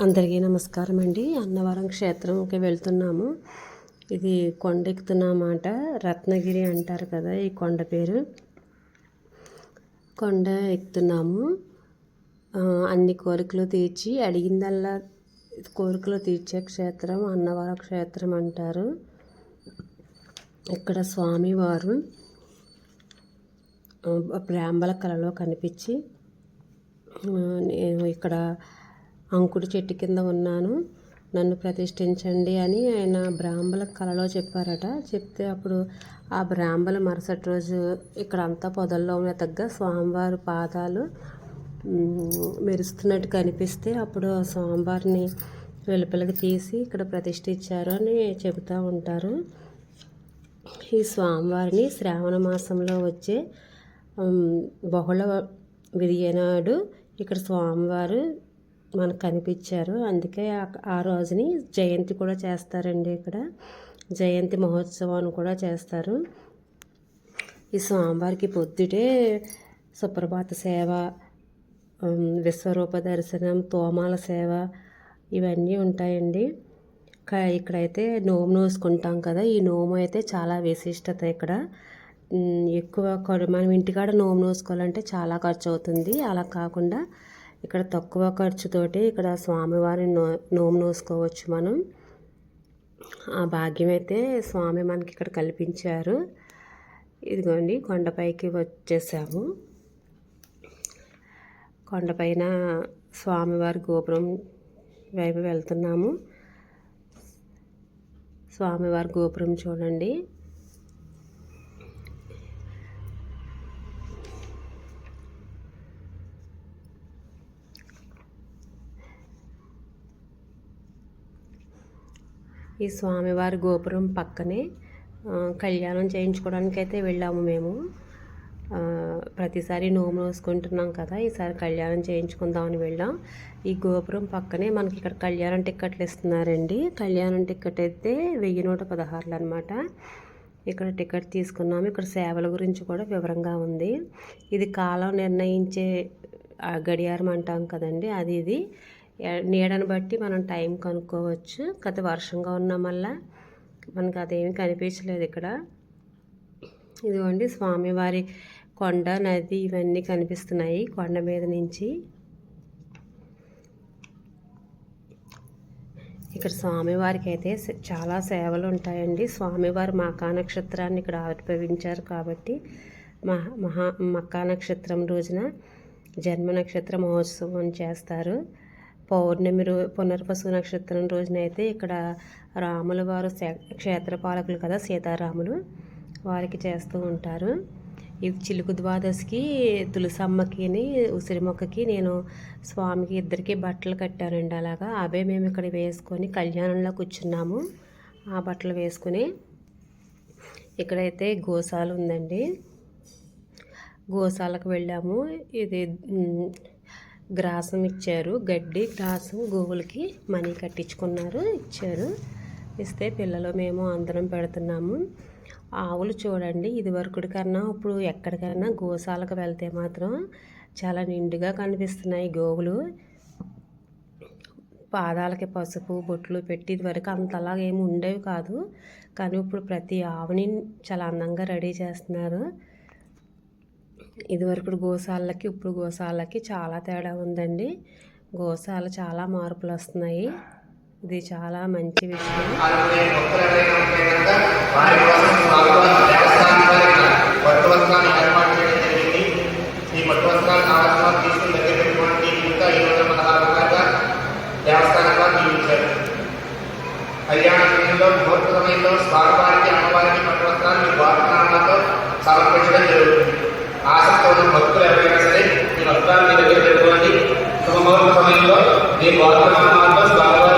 అందరికీ నమస్కారం అండి అన్నవరం క్షేత్రంకి వెళ్తున్నాము. ఇది కొండ ఎక్కుతున్నమాట రత్నగిరి అంటారు కదా ఈ కొండ పేరు. కొండ ఎక్కుతున్నాము. అన్ని కోరికలు తీర్చి అడిగిందల్లా కోరికలు తీర్చే క్షేత్రం అన్నవరం క్షేత్రం అంటారు. ఇక్కడ స్వామివారు ఆ, బ్రాహ్మల కళలో కనిపించి నేను ఇక్కడ అంకుడు చెట్టు కింద ఉన్నాను. నన్ను ప్రతిష్ఠించండి అని ఆయన బ్రాహ్మల కళలో చెప్పారట. చెప్తే అప్పుడు ఆ బ్రాహ్మల మరుసటి రోజు ఇక్కడ అంతా పొదల్లో ఉన్న తగ్గ స్వామివారి పాదాలు మెరుస్తున్నట్టు కనిపిస్తే అప్పుడు ఆ స్వామివారిని వెలుపలకి తీసి ఇక్కడ ప్రతిష్ఠించారు అని చెబుతూ ఉంటారు. ఈ స్వామివారిని శ్రావణ మాసంలో వచ్చే ఉమ్, బహుళ విధియనాడు ఇక్కడ స్వామివారు మనకు కనిపించారు అందుకే ఆ- రోజుని జయంతి కూడా చేస్తారండి ఇక్కడ. జయంతి మహోత్సవాన్ని కూడా చేస్తారు. ఈ స్వామివారికి పొద్దుటే సుప్రభాత సేవ విశ్వరూప దర్శనం తోమాల సేవ ఇవన్నీ ఉంటాయండి. క- ఇక్కడైతే నోము నోసుకుంటాం కదా. ఈ నోము అయితే చాలా విశిష్టత ఇక్కడ. ఎక్కువ మనం ఇంటికాడ నోము నోసుకోవాలంటే చాలా ఖర్చు అవుతుంది అలా కాకుండా ఇక్కడ తక్కువ ఖర్చుతోటి ఇక్కడ స్వామివారి నో నోము నోసుకోవచ్చు మనం. ఆ భాగ్యం అయితే స్వామి మనకి ఇక్కడ కల్పించారు. ఇదిగోండి కొండపైకి వచ్చేసాము. కొండపైన స్వామివారి గోపురం వైపు వెళ్తున్నాము. స్వామివారి గోపురం చూడండి. ఈ స్వామివారి గోపురం పక్కనే కళ్యాణం చేయించుకోవడానికి అయితే వెళ్ళాము మేము. ప్రతిసారి నోము నోసుకుంటున్నాం కదా ఈసారి కళ్యాణం చేయించుకుందామని వెళ్ళాం. ఈ గోపురం పక్కనే మనకి ఇక్కడ కళ్యాణం టిక్కెట్లు ఇస్తున్నారండి. కళ్యాణం టిక్కెట్ అయితే వెయ్యి నూట పదహారులు అనమాట ఇక్కడ టికెట్ తీసుకున్నాము. ఇక్కడ సేవల గురించి కూడా వివరంగా ఉంది. ఇది కాలం నిర్ణయించే గడియారం అంటాం కదండి అది ఇది. నీడను బట్టి మనం టైం కనుక్కోవచ్చు. గత వర్షంగా ఉన్న వల్ల మనకు అదేమి కనిపించలేదు ఇక్కడ. ఇదిగోండి స్వామివారి కొండ నది ఇవన్నీ కనిపిస్తున్నాయి కొండ మీద నుంచి. ఇక్కడ స్వామివారికి అయితే చాలా సేవలు ఉంటాయండి. స్వామివారు మకా నక్షత్రాన్ని ఇక్కడ ఆవిర్భవించారు కాబట్టి మహా మహా మకా నక్షత్రం రోజున జన్మ నక్షత్ర మహోత్సవం చేస్తారు. పౌర్ణమి రో పునర్వసు నక్షత్రం రోజునైతే ఇక్కడ రాముల వారు క్షేత్రపాలకులు కదా సీతారాములు వారికి చేస్తూ ఉంటారు. ఈ చిలుకు ద్వాదశికి తులసమ్మకిని ఉసిరి మొక్కకి నేను స్వామికి ఇద్దరికి బట్టలు కట్టానండి అలాగా. అవే మేము ఇక్కడ వేసుకొని కళ్యాణంలో కూర్చున్నాము. ఆ బట్టలు వేసుకుని ఇక్కడైతే గోశాల ఉందండి. గోశాలకు వెళ్ళాము. ఇది గ్రాసం ఇచ్చారు. గడ్డి గ్రాసం గోవులకి మనీ కట్టించుకున్నారు. ఇచ్చారు. ఇస్తే పిల్లలు మేము అందరం పెడుతున్నాము. ఆవులు చూడండి. ఇదివరకుడి కన్నా ఇప్పుడు ఎక్కడికైనా గోశాలకు వెళ్తే మాత్రం చాలా నిండుగా కనిపిస్తున్నాయి గోవులు. పాదాలకి పసుపు బొట్లు పెట్టి ఇదివరకు అంతలా ఏమి ఉండేవి కాదు. కానీ ఇప్పుడు ప్రతి ఆవుని చాలా అందంగా రెడీ చేస్తున్నారు. ఇదివరకు గోశాలకి ఇప్పుడు గోశాలకి చాలా తేడా ఉందండి గోశాల చాలా మార్పులు వస్తున్నాయి ఇది చాలా మంచి విషయం కళ్యాణ సమయంలో ముహూర్త సమయంలో స్వామివారికి అమ్మవారికి పట్టువస్త్రాన్ని వాహనాలతో సమర్పించడం జరుగుతుంది ఆసక్తి ఉన్న భక్తులు ఎవరైనా సరే మీరు వస్త్రాలు మీ దగ్గర పెట్టుకోండి. శుభముహూర్త సమయంలో మీ వాహనాలతో స్వామివారి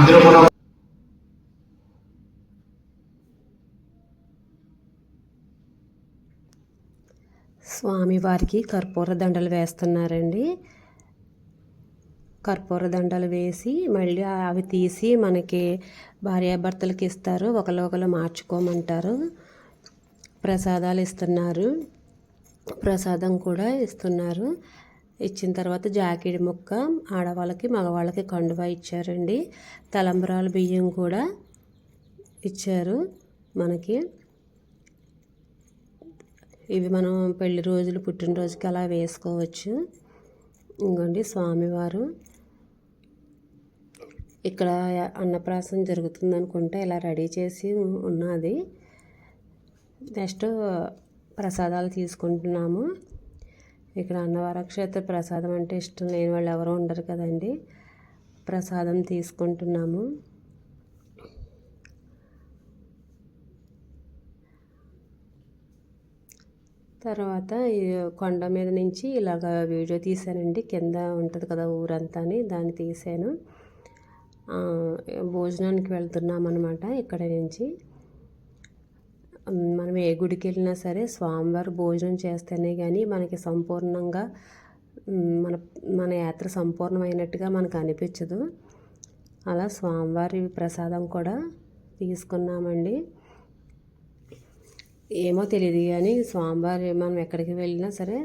మందిరమున స్వామివారికి కర్పూర దండలు వేస్తున్నారండి. కర్పూర దండలు వేసి మళ్ళీ అవి తీసి మనకి భార్యాభర్తలకి ఇస్తారు. ఒకరు ఒకరు మార్చుకోమంటారు. ప్రసాదాలు ఇస్తున్నారు. ప్రసాదం కూడా ఇస్తున్నారు. ఇచ్చిన తర్వాత జాకెట్ ముక్క ఆడవాళ్ళకి మగవాళ్ళకి కండువా ఇచ్చారండి. తలంబరాల బియ్యం కూడా ఇచ్చారు మనకి. ఇవి మనం పెళ్ళి రోజులు పుట్టినరోజుకి అలా వేసుకోవచ్చు. ఇంకోండి స్వామివారు. ఇక్కడ అన్నప్రాసం జరుగుతుంది అనుకుంటే ఇలా రెడీ చేసి ఉన్నది. నెక్స్ట్ ప్రసాదాలు తీసుకుంటున్నాము. ఇక్కడ అన్నవరం క్షేత్ర ప్రసాదం అంటే ఇష్టం లేని వాళ్ళు ఎవరూ ఉండరు కదండి. ప్రసాదం తీసుకుంటున్నాము. తర్వాత కొండ మీద నుంచి ఇలాగ వీడియో తీసానండి కింద ఉంటుంది కదా ఊరంతా అని దాన్ని తీసాను భోజనానికి వెళ్తున్నాం అనమాట ఇక్కడ నుంచి. మనం ఏ గుడికి వెళ్ళినా సరే స్వామివారు భోజనం చేస్తేనే కానీ మనకి సంపూర్ణంగా మన మన యాత్ర సంపూర్ణమైనట్టుగా మనకు అనిపించదు. అలా స్వామివారి ప్రసాదం కూడా తీసుకున్నామండి. ఏమో తెలియదు కానీ స్వామివారి మనం ఎక్కడికి వెళ్ళినా సరే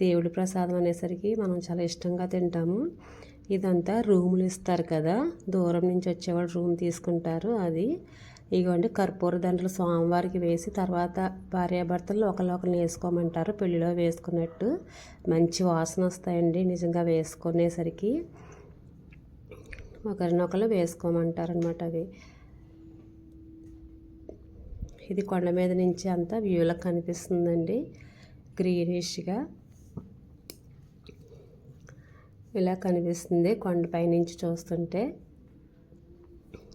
దేవుడి ప్రసాదం అనేసరికి మనం చాలా ఇష్టంగా తింటాము. ఇదంతా రూములు ఇస్తారు కదా. దూరం నుంచి వచ్చేవాళ్ళు రూమ్ తీసుకుంటారు అది. ఇగోండి కర్పూర దండలు స్వామివారికి వేసి తర్వాత భార్యాభర్తలు ఒకళ్ళు ఒకరిని వేసుకోమంటారు. పెళ్ళిలో వేసుకున్నట్టు మంచి వాసన వస్తాయండి నిజంగా వేసుకునేసరికి. ఒకరినొకరు వేసుకోమంటారు అనమాట అవి. ఇది కొండ మీద నుంచి అంతా వ్యూలకు కనిపిస్తుందండి. గ్రీనిష్గా ఇలా కనిపిస్తుంది కొండపై నుంచి చూస్తుంటే.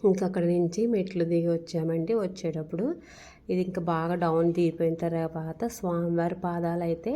ఇంకా అక్కడ నుంచి మెట్లు దిగి వచ్చామండి. వచ్చేటప్పుడు ఇది ఇంకా బాగా డౌన్ దిగిపోయిన తర్వాత స్వామివారి పాదాలు అయితే